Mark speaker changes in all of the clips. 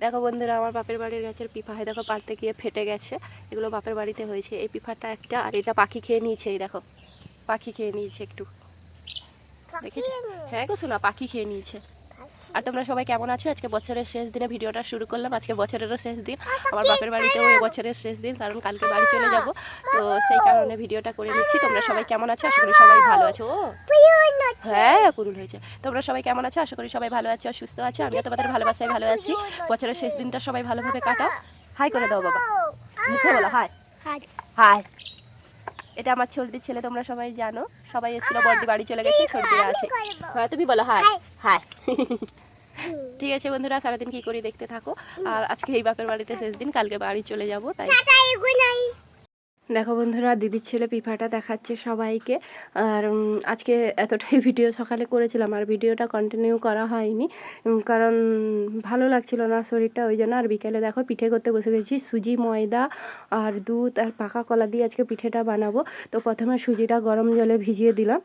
Speaker 1: দেখো বন্ধুরা আমার বাপের বাড়ির গাছের পিফা হয় দেখো পাড়তে গিয়ে ফেটে গেছে। এগুলো বাপের বাড়িতে হয়েছে। এই পিফাটা একটা আর এটা পাখি খেয়ে নিয়েছে এই দেখো। পাখি খেয়ে নিয়েছে একটু। দেখেছি? হ্যাঁ গো শোনা পাখি খেয়ে নিয়েছে। আর তোমরা সবাই কেমন আছো? আজকে বছরের শেষ দিনে ভিডিওটা শুরু করলাম। আজকে বছরেরও শেষ দিন। আমার বাপের বাড়িতেও এই বছরের শেষ দিন কারণ কালকে বাড়ি চলে যাব। তো সেই কারণে ভিডিওটা করে নিচ্ছি। তোমরা সবাই কেমন আছো? আশা করি সবাই ভালো আছো। ও। হ্যাঁ পুরুল হয়েছে। তোমরা সবাই কেমন আছো? আশা করি সবাই ভালো আছো আর সুস্থ আছো। আমিও তোমাদের ভালোবাসায় ভালো আছি। বছরের শেষ দিনটা সবাই ভালোভাবে কাটাও। হাই করে দাও বাবা। মুখে বলো হাই। হাই। এটা আমার সর্দির ছেলে তোমরা সবাই জানো। সবাই এসেছিল বড়দি বাড়ি চলে গেছে সর্দি আছে। হ্যাঁ তুমি বলো হাই। হাই। ঠিক আছে বন্ধুরা সারাদিন কি করি দেখতে থাকো। আর আজকে এই বাপের বাড়িতে শেষ দিন কালকে বাড়ি চলে যাব তাই। দেখো বন্ধুরা দিদির ছেলে পিফাটা দেখাচ্ছে সবাইকে। আর আজকে এতটাই ভিডিও সকালে করেছিলাম আর ভিডিওটা কন্টিনিউ করা হয়নি। কারণ ভালো লাগছিল না শরীরটা ওই জন্য আর বিকেলে দেখো পিঠে করতে বসে গেছি। সুজি ময়দা আর দুধ আর পাকা কলা দিয়ে আজকে পিঠেটা বানাবো। তো প্রথমে সুজিটা গরম জলে ভিজিয়ে দিলাম।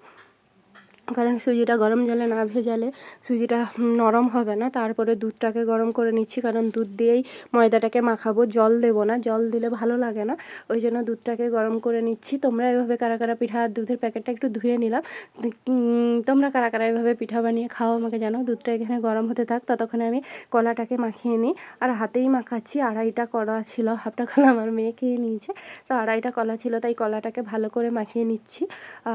Speaker 1: কারণ সুজিটা গরম জলে না ভেজালে সুজিটা নরম হবে না। তারপরে দুধটাকে গরম করে নিচ্ছি, কারণ দুধ দিয়েই ময়দাটাকে মাখাবো। জল দেবো না, জল দিলে ভালো লাগে না। ওই জন্য দুধটাকে গরম করে নিচ্ছি। তোমরা এভাবে কারা কারা পিঠা আর দুধের প্যাকেটটা একটু ধুয়ে নিলাম। তোমরা কারা কারা এভাবে পিঠা বানিয়ে খাও আমাকে জানো দুধটা এখানে গরম হতে থাক, ততক্ষণে আমি কলাটাকে মাখিয়ে নিই। আর হাতেই মাখাচ্ছি, আড়াইটা কলা ছিল, হাফটা কলা আমার মেয়ে খেয়ে নিয়েছে। তো আড়াইটা কলা ছিল, তাই কলাটাকে ভালো করে মাখিয়ে নিচ্ছি।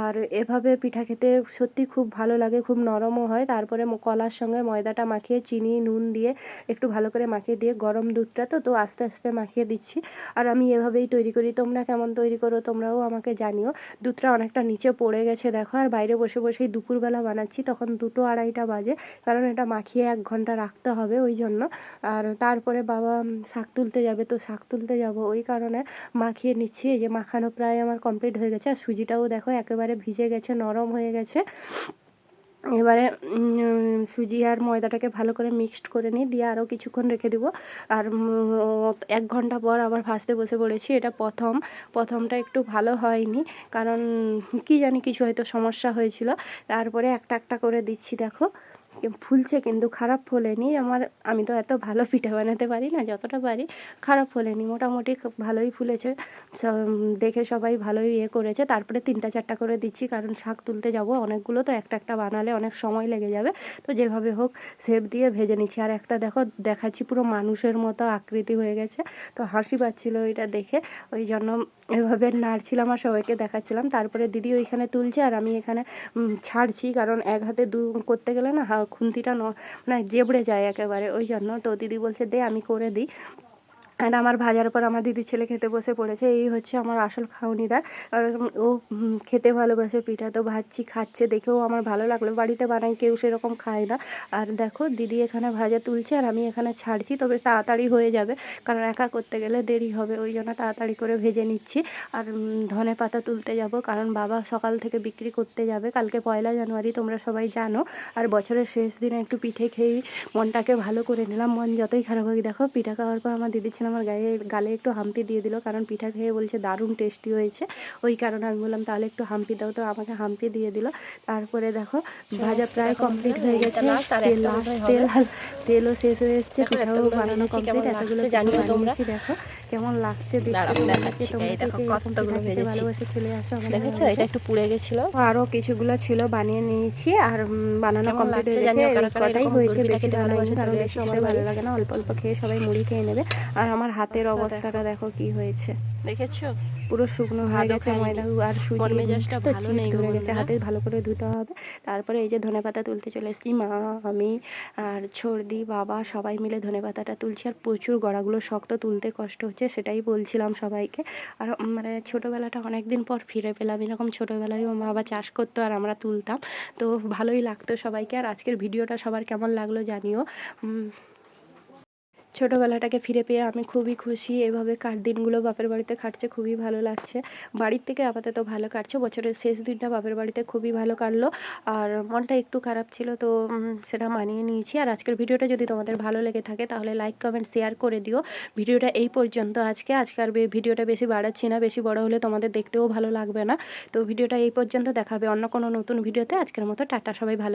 Speaker 1: আর এভাবে পিঠা খেতে সত্যি খুব ভালো লাগে, খুব নরমও হয়। তারপরে কলার সঙ্গে ময়দাটা মাখিয়ে চিনি, নুন দিয়ে একটু ভালো করে মাখিয়ে দিয়ে গরম দুধটা তো তো আস্তে আস্তে মাখিয়ে দিচ্ছি। আর আমি এভাবেই তৈরি করি। তোমরা কেমন তৈরি করো তোমরাও আমাকে জানিও। দুধটা অনেকটা নিচে পড়ে গেছে, দেখো। আর বাইরে বসে বসেই দুপুরবেলা বানাচ্ছি। তখন দুটো আড়াইটা বাজে, কারণ এটা মাখিয়ে এক ঘণ্টা রাখতে হবে ওই জন্য। আর তারপরে বাবা শাক তুলতে যাবে, তো শাক তুলতে যাব ওই কারণে মাখিয়ে নিচ্ছি। এই যে মাখানো প্রায় আমার কমপ্লিট হয়ে গেছে। আর সুজিটাও দেখো একেবারে ভিজে গেছে, নরম হয়ে গেছে। এবারে সুজি আর ময়দাটাকে ভালো করে মিক্সড করে নিই দিয়ে আরও কিছুক্ষণ রেখে দিব। আর এক ঘণ্টা পর আবার ভাজতে বসে পড়েছি। এটা প্রথম। প্রথমটা একটু ভালো হয়নি। কারণ, কি জানি কিছু হয়তো সমস্যা হয়েছিল। তারপরে একটা একটা করে দিচ্ছি, দেখো। ফুলছে কিন্তু খারাপ ফোলেনি। আমার, আমি তো এত ভালো পিঠা বানাতে পারি না, যতটা পারি খারাপ ফোলেনি। মোটামুটি খুব ভালোই ফুলেছে। দেখে সবাই ভালোই ইয়ে করেছে। তারপরে তিনটা চারটা করে দিচ্ছি, কারণ শাক তুলতে যাব। অনেকগুলো তো একটা একটা বানালে অনেক সময় লেগে যাবে। তো যেভাবে হোক শেপ দিয়ে ভেজে নিচ্ছি। আর একটা দেখো, দেখাচ্ছি পুরো মানুষের মতো আকৃতি হয়ে গেছে। তো হাসি পাচ্ছিল এটা দেখে। ওই জন্য এভাবে নাড়ছিলাম আর সবাইকে দেখাচ্ছিলাম। তারপরে দিদি ওইখানে তুলছে আর আমি এখানে ছাড়ছি। কারণ এক হাতে দু, করতে গেলে না খুন্তিটা মানে জেবড়ে যায় একেবারে ওই জন্য তো দিদি বলছে দে আমি করে দিই। আর আমার ভাজার পর আমার দিদির ছেলে খেতে বসে পড়েছে। এই হচ্ছে আমার আসল খাউনিদার ও খেতে ভালোবাসে পিঠা। তো ভাজছি, খাচ্ছে দেখেও আমার ভালো লাগল। বাড়িতে বানাই কেউ সেরকম খায় না। আর দেখো, দিদি এখানে ভাজা তুলছে আর আমি এখানে ছাড়ছি। তবে তাড়াতাড়ি হয়ে যাবে। কারণ একা করতে গেলে দেরি হবে। ওই জন্য তাড়াতাড়ি করে ভেজে নিচ্ছি। আর ধনে পাতা তুলতে যাব। কারণ বাবা সকাল থেকে বিক্রি করতে যাবে। কালকে পয়লা জানুয়ারি, তোমরা সবাই জানো। আর বছরের শেষ দিনে একটু পিঠে খেয়েই মনটাকে ভালো করে নিলাম। মন যতই খারাপ হোক, দেখো, পিঠা খাওয়ার পর আমার দিদি ছিল আমার গায়ে গালে একটু হাম্পি দিয়ে দিল কারণ পিঠা খেয়ে বলছে দারুণ টেস্টি হয়েছে। ওই কারণে আমি বললাম তাহলে একটু হাম্পি দাও। তো আমাকে হাম্পি দিয়ে দিল। তারপরে দেখো ভাজা প্রায় কমপ্লিট হয়ে গেছে। তেল তেল তেলও শেষ হয়ে এসছে পিঠাও বানানো কমপ্লিট এতগুলো। বানিয়েছি দেখো কেমন লাগছে দেখতে। ভালোবাসে চলে আসো দেখেছ? এটা একটু পুড়ে গেছিল।
Speaker 2: আরও কিছুগুলো ছিল বানিয়ে নিয়েছি আর বানানো কমপ্লিট হয়ে গেছে। কটাই হয়েছে বেশি বানাইনি কারণ বেশি ভালো লাগে না অল্প অল্প খেয়ে সবাই মুড়ি খেয়ে নেবে। আর আমার হাতের অবস্থাটা দেখো। কি হয়েছে।
Speaker 1: দেখেছ?
Speaker 2: পুরো শুকনো হয়ে গেছে। ময়দা আর সুজি তো
Speaker 1: ভালো নেই
Speaker 2: ধরে গেছে। হাতে ভালো করে ধুতে হবে। তারপরে এই যে ধনেপাতা তুলতে চলে এসেছি মা আমি আর ছর্দি বাবা সবাই মিলে ধনেপাতাটা তুলছি আর প্রচুর গড়াগুলো শক্ত তুলতে কষ্ট হচ্ছে সেটাই বলছিলাম সবাইকে। আর মানে ছোটোবেলাটা অনেক দিন পর ফিরে পেলাম এরকম ছোটোবেলায় বাবা চাষ করতো আর আমরা তুলতাম। তো ভালোই লাগতো সবাইকে আর আজকের ভিডিওটা সবার কেমন লাগল জানিও। ছোটোবেলাটাকে ফিরে পেয়ে আমি খুবই খুশি। এভাবে কার দিনগুলো বাপের বাড়িতে কাটছে খুবই ভালো লাগছে। বাড়ির থেকে আপাতত ভালো কাটছে। বছরের শেষ দিনটা বাপের বাড়িতে খুবই ভালো কাটলো। আর মনটা একটু খারাপ ছিল তো সেটা মানিয়ে নিয়েছি। আর আজকের ভিডিওটা যদি তোমাদের ভালো লেগে থাকে, তাহলে লাইক কমেন্ট শেয়ার করে দিও। ভিডিওটা এই পর্যন্ত আজকে। আজকে আর ভিডিওটা বেশি বাড়াচ্ছি না, বেশি বড় হলে তোমাদের দেখতেও ভালো লাগবে না। তো ভিডিওটা এই পর্যন্ত দেখাবে অন্য কোনো নতুন ভিডিওতে। আজকের মতো, টাটা, সবাই ভালো